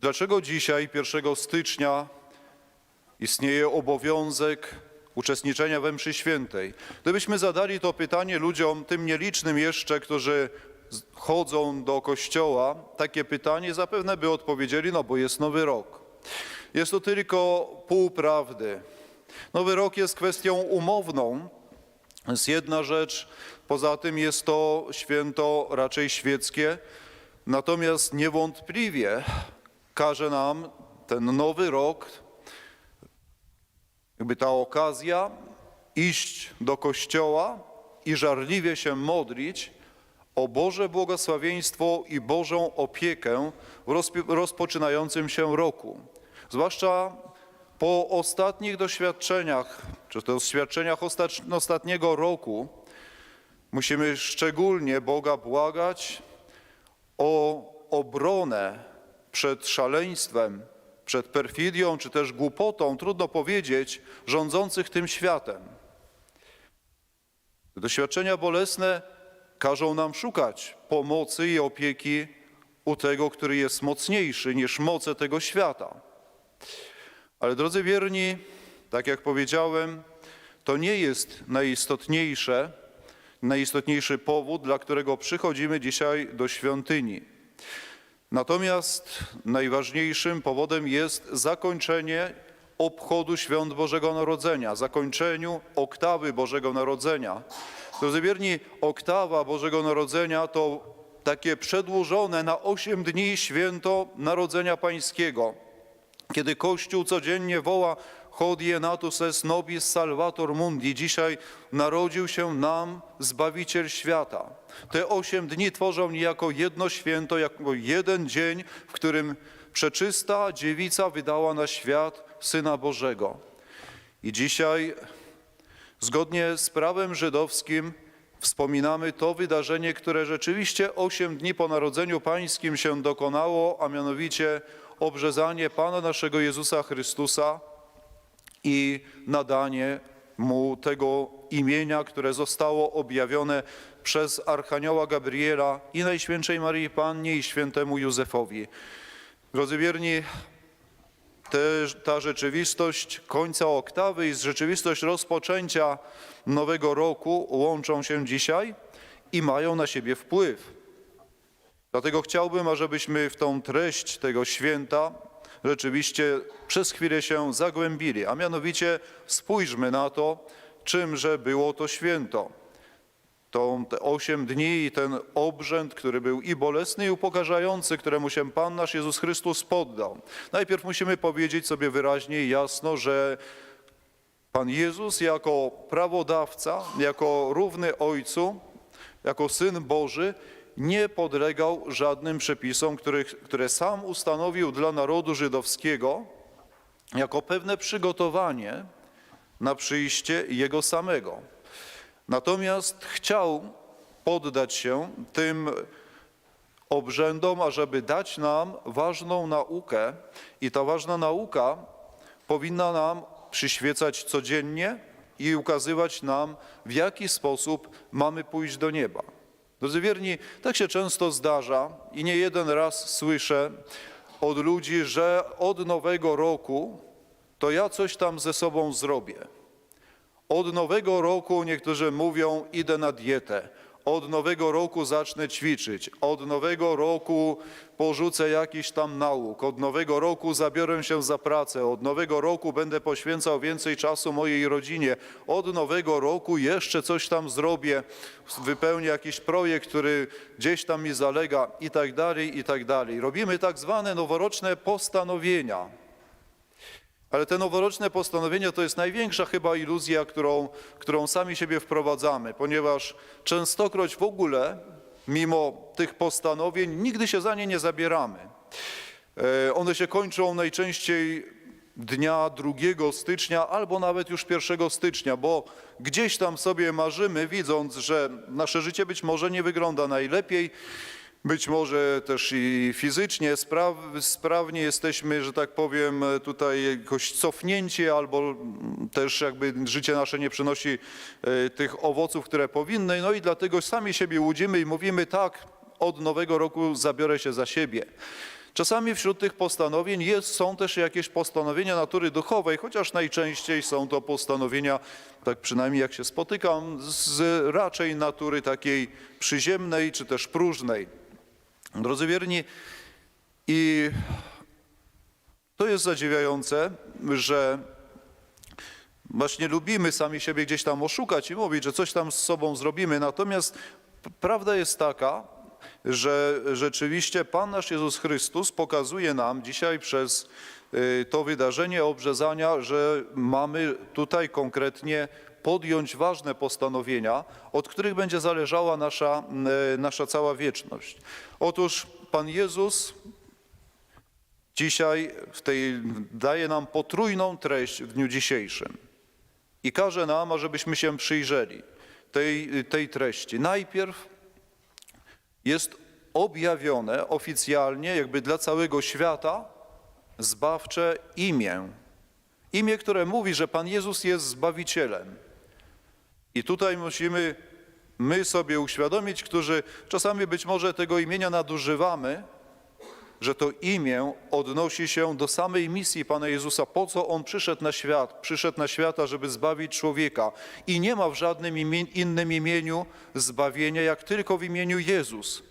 Dlaczego dzisiaj, 1 stycznia, istnieje obowiązek uczestniczenia we mszy świętej? Gdybyśmy zadali to pytanie ludziom, tym nielicznym jeszcze, którzy chodzą do kościoła, takie pytanie zapewne by odpowiedzieli, no bo jest nowy rok. Jest to tylko pół prawdy. Nowy rok jest kwestią umowną, jest jedna rzecz, poza tym jest to święto raczej świeckie, natomiast niewątpliwie każe nam ten nowy rok, jakby ta okazja iść do kościoła i żarliwie się modlić o Boże błogosławieństwo i Bożą opiekę w rozpoczynającym się roku. Zwłaszcza po ostatnich doświadczeniach, czy to doświadczeniach osta- ostatniego roku, musimy szczególnie Boga błagać o obronę przed szaleństwem, przed perfidią, czy też głupotą, trudno powiedzieć, rządzących tym światem. Doświadczenia bolesne każą nam szukać pomocy i opieki u tego, który jest mocniejszy niż moce tego świata. Ale drodzy wierni, tak jak powiedziałem, to nie jest najistotniejsze, najistotniejszy powód, dla którego przychodzimy dzisiaj do świątyni. Natomiast najważniejszym powodem jest zakończenie obchodu świąt Bożego Narodzenia, zakończeniu oktawy Bożego Narodzenia. Drodzy wierni, oktawa Bożego Narodzenia to takie przedłużone na osiem dni święto Narodzenia Pańskiego kiedy Kościół codziennie woła Hodie natus es nobis salvator mundi. Dzisiaj narodził się nam Zbawiciel świata. Te osiem dni tworzą niejako jedno święto, jako jeden dzień, w którym przeczysta dziewica wydała na świat Syna Bożego. I dzisiaj, zgodnie z prawem żydowskim, wspominamy to wydarzenie, które rzeczywiście osiem dni po Narodzeniu Pańskim się dokonało, a mianowicie obrzezanie Pana naszego Jezusa Chrystusa i nadanie Mu tego imienia, które zostało objawione przez Archanioła Gabriela i Najświętszej Maryi Pannie i świętemu Józefowi. Drodzy wierni, te, ta rzeczywistość końca oktawy i rzeczywistość rozpoczęcia nowego roku łączą się dzisiaj i mają na siebie wpływ. Dlatego chciałbym, ażebyśmy w tą treść tego święta rzeczywiście przez chwilę się zagłębili, a mianowicie spójrzmy na to, czymże było to święto. To te osiem dni i ten obrzęd, który był i bolesny, i upokarzający, któremu się Pan nasz Jezus Chrystus poddał. Najpierw musimy powiedzieć sobie wyraźnie i jasno, że Pan Jezus jako prawodawca, jako równy Ojcu, jako Syn Boży, nie podlegał żadnym przepisom, których, które sam ustanowił dla narodu żydowskiego, jako pewne przygotowanie na przyjście Jego samego. Natomiast chciał poddać się tym obrzędom, ażeby dać nam ważną naukę i ta ważna nauka powinna nam przyświecać codziennie i ukazywać nam, w jaki sposób mamy pójść do nieba. Drodzy wierni, tak się często zdarza i nie jeden raz słyszę od ludzi, że od nowego roku to ja coś tam ze sobą zrobię. Od nowego roku niektórzy mówią, idę na dietę. Od nowego roku zacznę ćwiczyć. Od nowego roku porzucę jakiś tam nauk. Od nowego roku zabiorę się za pracę. Od nowego roku będę poświęcał więcej czasu mojej rodzinie. Od nowego roku jeszcze coś tam zrobię. Wypełnię jakiś projekt, który gdzieś tam mi zalega i tak dalej, i tak dalej. Robimy tak zwane noworoczne postanowienia. Ale te noworoczne postanowienia to jest największa chyba iluzja, którą, którą sami siebie wprowadzamy, ponieważ częstokroć w ogóle, mimo tych postanowień, nigdy się za nie nie zabieramy. E, One się kończą najczęściej dnia 2 stycznia albo nawet już 1 stycznia, bo gdzieś tam sobie marzymy, widząc, że nasze życie być może nie wygląda najlepiej, być może też i fizycznie spraw, sprawnie jesteśmy, że tak powiem, tutaj jakoś cofnięci, albo też jakby życie nasze nie przynosi e, tych owoców, które powinny. No i dlatego sami siebie łudzimy i mówimy tak, od nowego roku zabiorę się za siebie. Czasami wśród tych postanowień jest, są też jakieś postanowienia natury duchowej, chociaż najczęściej są to postanowienia, tak przynajmniej jak się spotykam, z raczej natury takiej przyziemnej czy też próżnej. Drodzy wierni, i to jest zadziwiające, że właśnie lubimy sami siebie gdzieś tam oszukać i mówić, że coś tam z sobą zrobimy. Natomiast prawda jest taka, że rzeczywiście Pan nasz Jezus Chrystus pokazuje nam dzisiaj przez y, to wydarzenie obrzezania, że mamy tutaj konkretnie podjąć ważne postanowienia, od których będzie zależała nasza, y, nasza cała wieczność. Otóż Pan Jezus dzisiaj w tej, daje nam potrójną treść w dniu dzisiejszym i każe nam, ażebyśmy się przyjrzeli tej, tej treści. Najpierw jest objawione oficjalnie, jakby dla całego świata, zbawcze imię. Imię, które mówi, że Pan Jezus jest Zbawicielem. I tutaj musimy my sobie uświadomić, którzy czasami być może tego imienia nadużywamy, że to imię odnosi się do samej misji Pana Jezusa, po co On przyszedł na świat, przyszedł na świat, żeby zbawić człowieka. I nie ma w żadnym innym imieniu zbawienia, jak tylko w imieniu Jezus.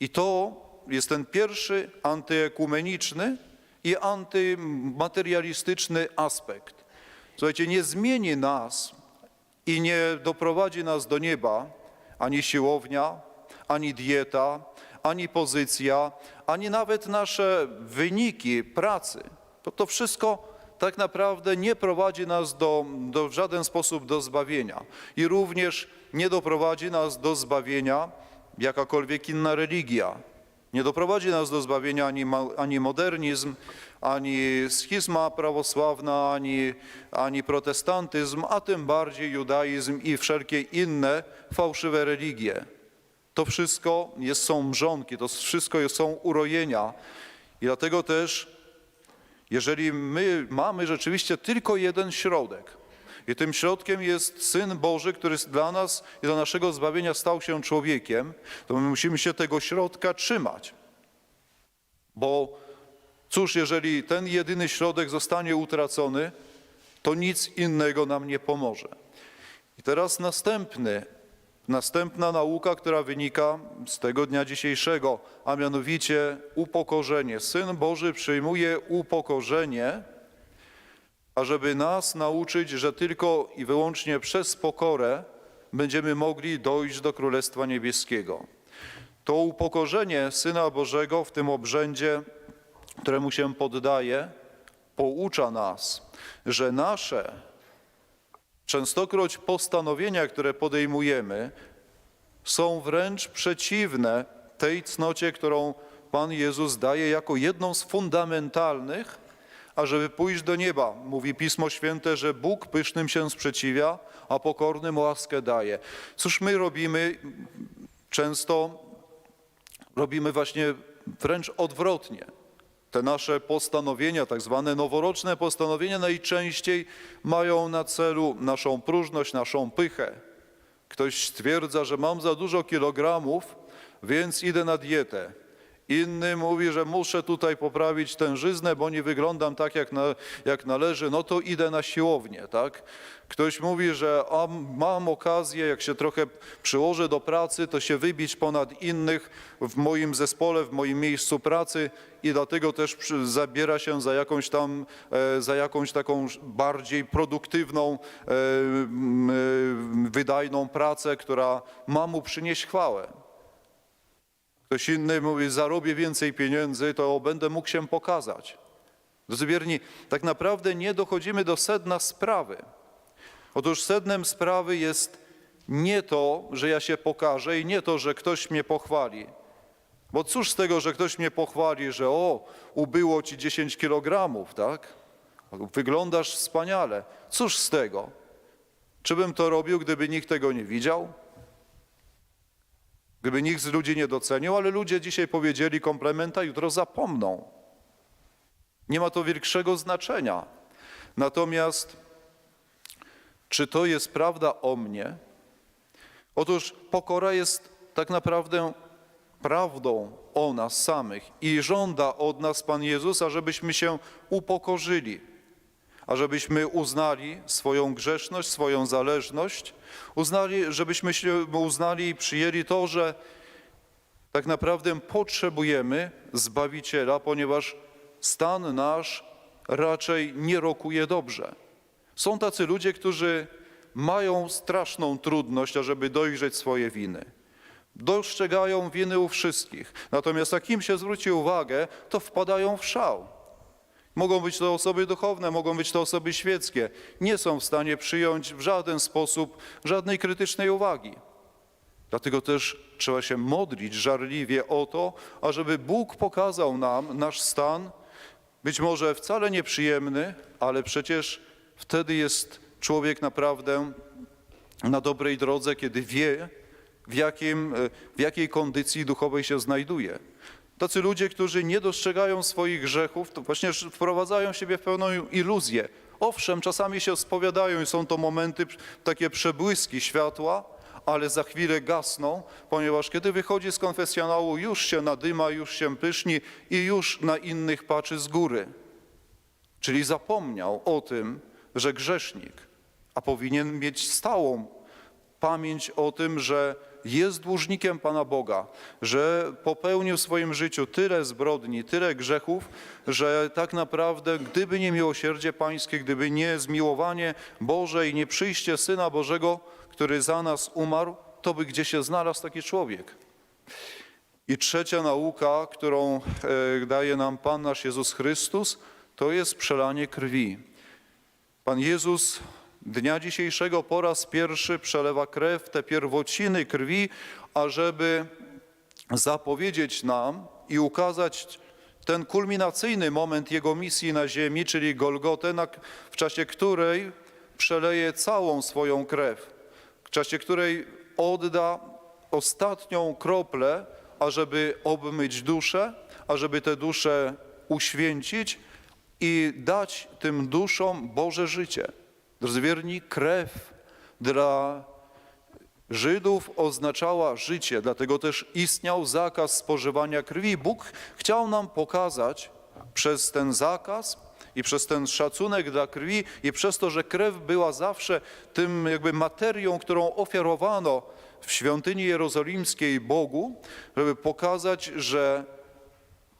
I to jest ten pierwszy antyekumeniczny i antymaterialistyczny aspekt. Słuchajcie, nie zmieni nas i nie doprowadzi nas do nieba ani siłownia, ani dieta, ani pozycja, ani nawet nasze wyniki pracy. To, to wszystko tak naprawdę nie prowadzi nas do, do, w żaden sposób do zbawienia. I również nie doprowadzi nas do zbawienia jakakolwiek inna religia. Nie doprowadzi nas do zbawienia ani, ani modernizm, ani schizma prawosławna, ani, ani protestantyzm, a tym bardziej judaizm i wszelkie inne fałszywe religie. To wszystko jest, są mrzonki, to wszystko są urojenia. I dlatego też, jeżeli my mamy rzeczywiście tylko jeden środek, i tym środkiem jest Syn Boży, który dla nas i dla naszego zbawienia stał się człowiekiem, to my musimy się tego środka trzymać. Bo cóż, jeżeli ten jedyny środek zostanie utracony, to nic innego nam nie pomoże. I teraz następny, następna nauka, która wynika z tego dnia dzisiejszego, a mianowicie upokorzenie. Syn Boży przyjmuje upokorzenie, ażeby nas nauczyć, że tylko i wyłącznie przez pokorę będziemy mogli dojść do Królestwa Niebieskiego. To upokorzenie Syna Bożego w tym obrzędzie, któremu się poddaje, poucza nas, że nasze częstokroć postanowienia, które podejmujemy, są wręcz przeciwne tej cnocie, którą Pan Jezus daje jako jedną z fundamentalnych, ażeby pójść do nieba. Mówi Pismo Święte, że Bóg pysznym się sprzeciwia, a pokornym łaskę daje. Cóż my robimy często? Robimy właśnie wręcz odwrotnie. Te nasze postanowienia, tak zwane noworoczne postanowienia, najczęściej mają na celu naszą próżność, naszą pychę. Ktoś stwierdza, że mam za dużo kilogramów, więc idę na dietę. Inny mówi, że muszę tutaj poprawić tężyznę, bo nie wyglądam tak, jak, na, jak należy, no to idę na siłownię, tak? Ktoś mówi, że mam okazję, jak się trochę przyłożę do pracy, to się wybić ponad innych w moim zespole, w moim miejscu pracy i dlatego też zabiera się za jakąś tam, e, za jakąś taką bardziej produktywną, e, e, wydajną pracę, która ma mu przynieść chwałę. Ktoś inny mówi, zarobię więcej pieniędzy, to będę mógł się pokazać. Drodzy wierni, tak naprawdę nie dochodzimy do sedna sprawy. Otóż sednem sprawy jest nie to, że ja się pokażę i nie to, że ktoś mnie pochwali. Bo cóż z tego, że ktoś mnie pochwali, że o, ubyło ci 10 kilogramów, tak? Wyglądasz wspaniale. Cóż z tego? Czy bym to robił, gdyby nikt tego nie widział? Gdyby nikt z ludzi nie docenił, ale ludzie dzisiaj powiedzieli komplementa, jutro zapomną. Nie ma to większego znaczenia. Natomiast czy to jest prawda o mnie? Otóż pokora jest tak naprawdę prawdą o nas samych i żąda od nas Pan Jezus, ażebyśmy się upokorzyli, ażebyśmy uznali swoją grzeszność, swoją zależność, uznali, żebyśmy uznali i przyjęli to, że tak naprawdę potrzebujemy Zbawiciela, ponieważ stan nasz raczej nie rokuje dobrze. Są tacy ludzie, którzy mają straszną trudność, ażeby dojrzeć swoje winy. Dostrzegają winy u wszystkich. Natomiast jak im się zwróci uwagę, to wpadają w szał. Mogą być to osoby duchowne, mogą być to osoby świeckie. Nie są w stanie przyjąć w żaden sposób żadnej krytycznej uwagi. Dlatego też trzeba się modlić żarliwie o to, ażeby Bóg pokazał nam nasz stan, być może wcale nieprzyjemny, ale przecież wtedy jest człowiek naprawdę na dobrej drodze, kiedy wie, w, jakim, w jakiej kondycji duchowej się znajduje. Tacy ludzie, którzy nie dostrzegają swoich grzechów, to właśnie wprowadzają siebie w pełną iluzję. Owszem, czasami się spowiadają i są to momenty, takie przebłyski światła, ale za chwilę gasną, ponieważ kiedy wychodzi z konfesjonału, już się nadyma, już się pyszni i już na innych patrzy z góry. Czyli zapomniał o tym, że grzesznik, a powinien mieć stałą pamięć o tym, że jest dłużnikiem Pana Boga, że popełnił w swoim życiu tyle zbrodni, tyle grzechów, że tak naprawdę, gdyby nie miłosierdzie Pańskie, gdyby nie zmiłowanie Boże i nie przyjście Syna Bożego, który za nas umarł, to by gdzie się znalazł taki człowiek. I trzecia nauka, którą e, daje nam Pan nasz Jezus Chrystus, to jest przelanie krwi. Pan Jezus dnia dzisiejszego po raz pierwszy przelewa krew, te pierwociny krwi, ażeby zapowiedzieć nam i ukazać ten kulminacyjny moment Jego misji na ziemi, czyli Golgotę, w czasie której przeleje całą swoją krew, w czasie której odda ostatnią kroplę, ażeby obmyć duszę, ażeby te dusze uświęcić i dać tym duszom Boże życie. Drodzy wierni, krew dla Żydów oznaczała życie, dlatego też istniał zakaz spożywania krwi. Bóg chciał nam pokazać przez ten zakaz i przez ten szacunek dla krwi i przez to, że krew była zawsze tym jakby materią, którą ofiarowano w świątyni jerozolimskiej Bogu, żeby pokazać, że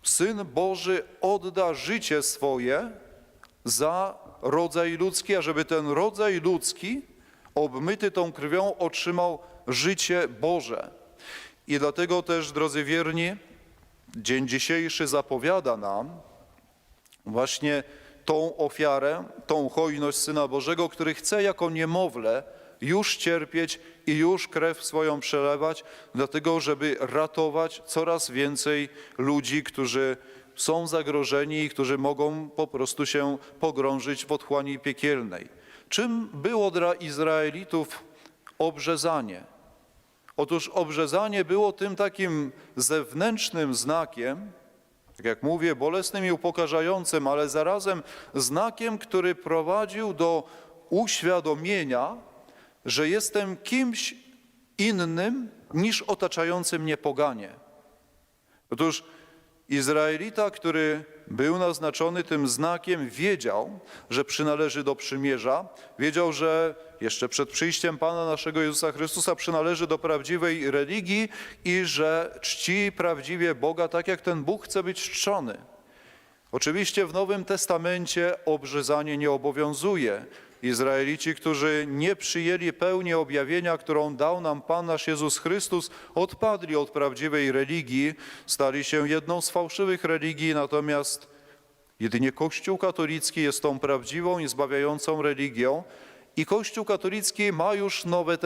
Syn Boży odda życie swoje za rodzaj ludzki, ażeby ten rodzaj ludzki obmyty tą krwią otrzymał życie Boże. I dlatego też, drodzy wierni, dzień dzisiejszy zapowiada nam właśnie tą ofiarę, tą hojność Syna Bożego, który chce jako niemowlę już cierpieć i już krew swoją przelewać, dlatego żeby ratować coraz więcej ludzi, którzy są zagrożeni i którzy mogą po prostu się pogrążyć w otchłani piekielnej. Czym było dla Izraelitów obrzezanie? Otóż obrzezanie było tym takim zewnętrznym znakiem, tak jak mówię, bolesnym i upokarzającym, ale zarazem znakiem, który prowadził do uświadomienia, że jestem kimś innym niż otaczający mnie poganie. Otóż Izraelita, który był naznaczony tym znakiem, wiedział, że przynależy do przymierza, wiedział, że jeszcze przed przyjściem Pana naszego Jezusa Chrystusa przynależy do prawdziwej religii i że czci prawdziwie Boga tak, jak ten Bóg chce być czczony. Oczywiście w Nowym Testamencie obrzezanie nie obowiązuje. Izraelici, którzy nie przyjęli pełni objawienia, którą dał nam Pan nasz Jezus Chrystus, odpadli od prawdziwej religii, stali się jedną z fałszywych religii, natomiast jedynie Kościół katolicki jest tą prawdziwą i zbawiającą religią. I Kościół katolicki ma już nowe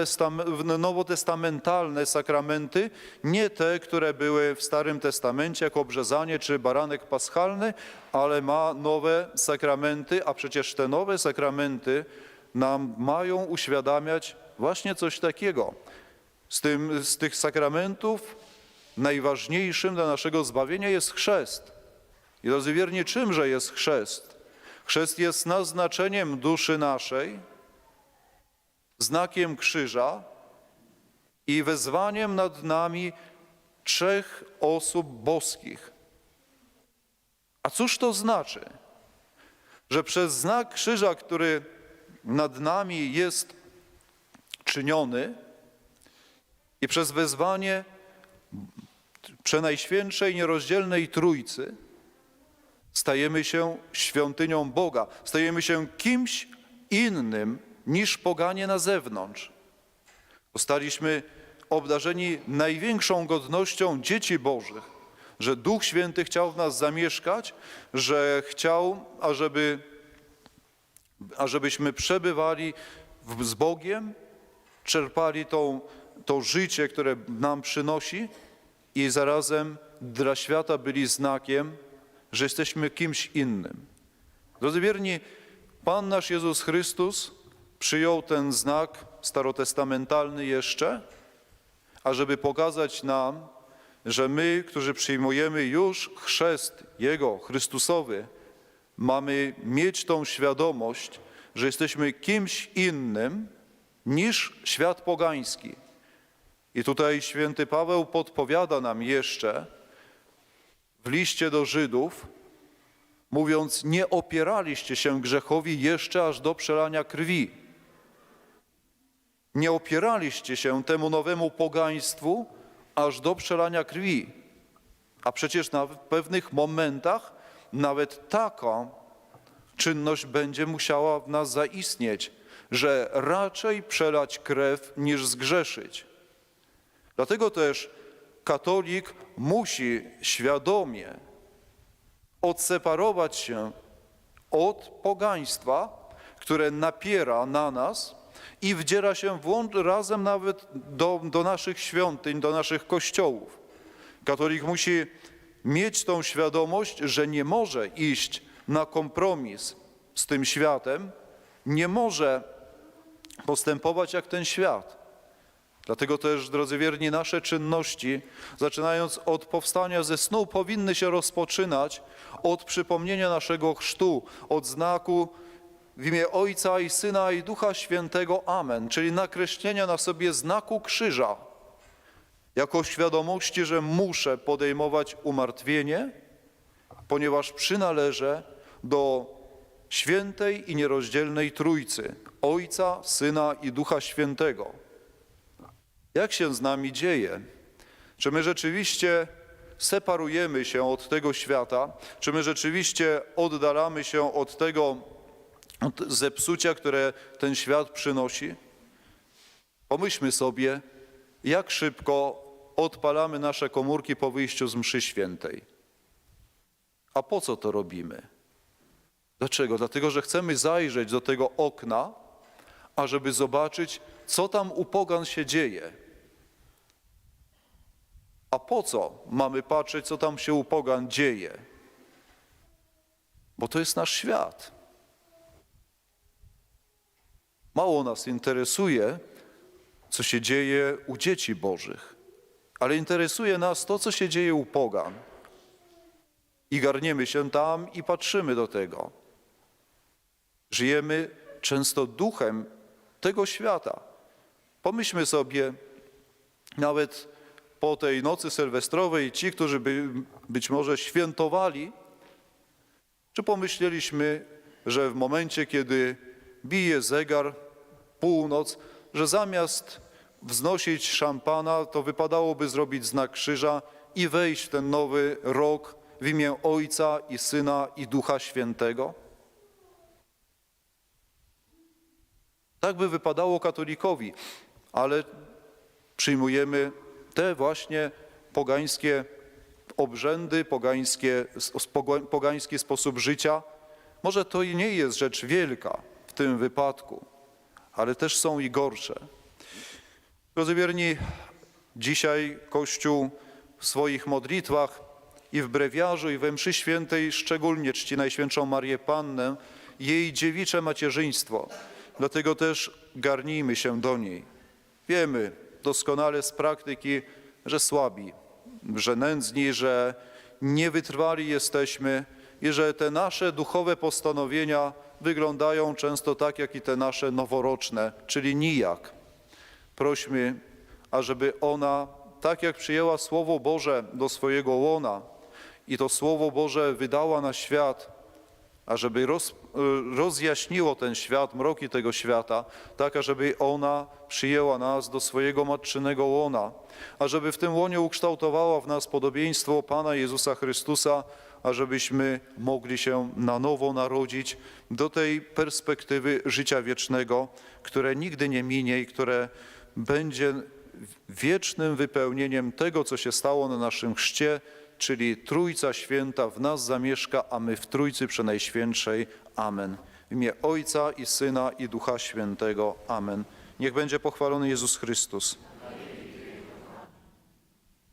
nowotestamentalne sakramenty, nie te, które były w Starym Testamencie, jak obrzezanie czy baranek paschalny, ale ma nowe sakramenty, a przecież te nowe sakramenty nam mają uświadamiać właśnie coś takiego. Z, tym, z tych sakramentów najważniejszym dla naszego zbawienia jest chrzest. I drodzy wierni, czymże jest chrzest? Chrzest jest naznaczeniem duszy naszej, znakiem krzyża i wezwaniem nad nami trzech osób boskich. A cóż to znaczy? Że przez znak krzyża, który nad nami jest czyniony i przez wezwanie Przenajświętszej Nierozdzielnej Trójcy stajemy się świątynią Boga, stajemy się kimś innym niż poganie na zewnątrz. Zostaliśmy obdarzeni największą godnością dzieci Bożych, że Duch Święty chciał w nas zamieszkać, że chciał, ażeby, ażebyśmy przebywali w- z Bogiem, czerpali tą, to życie, które nam przynosi i zarazem dla świata byli znakiem, że jesteśmy kimś innym. Drodzy wierni, Pan nasz Jezus Chrystus przyjął ten znak starotestamentalny jeszcze, ażeby pokazać nam, że my, którzy przyjmujemy już chrzest Jego, Chrystusowy, mamy mieć tą świadomość, że jesteśmy kimś innym niż świat pogański. I tutaj święty Paweł podpowiada nam jeszcze w liście do Żydów, mówiąc: Nie opieraliście się grzechowi jeszcze aż do przelania krwi. Nie opieraliście się temu nowemu pogaństwu aż do przelania krwi. A przecież na pewnych momentach nawet taka czynność będzie musiała w nas zaistnieć, że raczej przelać krew niż zgrzeszyć. Dlatego też katolik musi świadomie odseparować się od pogaństwa, które napiera na nas i wdziera się włącz, razem nawet do, do naszych świątyń, do naszych kościołów. Katolik musi mieć tą świadomość, że nie może iść na kompromis z tym światem, nie może postępować jak ten świat. Dlatego też, drodzy wierni, nasze czynności, zaczynając od powstania ze snu, powinny się rozpoczynać od przypomnienia naszego chrztu, od znaku w imię Ojca i Syna i Ducha Świętego. Amen, czyli nakreślenia na sobie znaku krzyża, jako świadomości, że muszę podejmować umartwienie, ponieważ przynależę do świętej i nierozdzielnej Trójcy, Ojca, Syna i Ducha Świętego. Jak się z nami dzieje? Czy my rzeczywiście separujemy się od tego świata? Czy my rzeczywiście oddalamy się od tego od zepsucia, które ten świat przynosi? Pomyślmy sobie, jak szybko odpalamy nasze komórki po wyjściu z mszy świętej. A po co to robimy? Dlaczego? Dlatego, że chcemy zajrzeć do tego okna, ażeby zobaczyć, co tam u pogan się dzieje. A po co mamy patrzeć, co tam się u pogan dzieje? Bo to jest nasz świat. Mało nas interesuje, co się dzieje u dzieci Bożych, ale interesuje nas to, co się dzieje u pogan. I garniemy się tam i patrzymy do tego. Żyjemy często duchem tego świata. Pomyślmy sobie, nawet po tej nocy sylwestrowej, ci, którzy by, być może świętowali, czy pomyśleliśmy, że w momencie, kiedy bije zegar, północ, że zamiast wznosić szampana, to wypadałoby zrobić znak krzyża i wejść w ten nowy rok w imię Ojca i Syna i Ducha Świętego? Tak by wypadało katolikowi, ale przyjmujemy te właśnie pogańskie obrzędy, pogańskie, pogański sposób życia. Może to i nie jest rzecz wielka w tym wypadku, ale też są i gorsze. Drodzy wierni, dzisiaj Kościół w swoich modlitwach i w brewiarzu, i we mszy świętej szczególnie czci Najświętszą Marię Pannę, jej dziewicze macierzyństwo. Dlatego też garnijmy się do niej. Wiemy doskonale z praktyki, że słabi, że nędzni, że niewytrwali jesteśmy i że te nasze duchowe postanowienia wyglądają często tak, jak i te nasze noworoczne, czyli nijak. Prośmy, ażeby ona tak jak przyjęła Słowo Boże do swojego łona i to Słowo Boże wydała na świat, ażeby roz, y, rozjaśniło ten świat, mroki tego świata, tak ażeby ona przyjęła nas do swojego matczynego łona, ażeby w tym łonie ukształtowała w nas podobieństwo Pana Jezusa Chrystusa, ażebyśmy mogli się na nowo narodzić do tej perspektywy życia wiecznego, które nigdy nie minie i które będzie wiecznym wypełnieniem tego, co się stało na naszym chrzcie, czyli Trójca Święta w nas zamieszka, a my w Trójcy Przenajświętszej. Amen. W imię Ojca i Syna i Ducha Świętego. Amen. Niech będzie pochwalony Jezus Chrystus.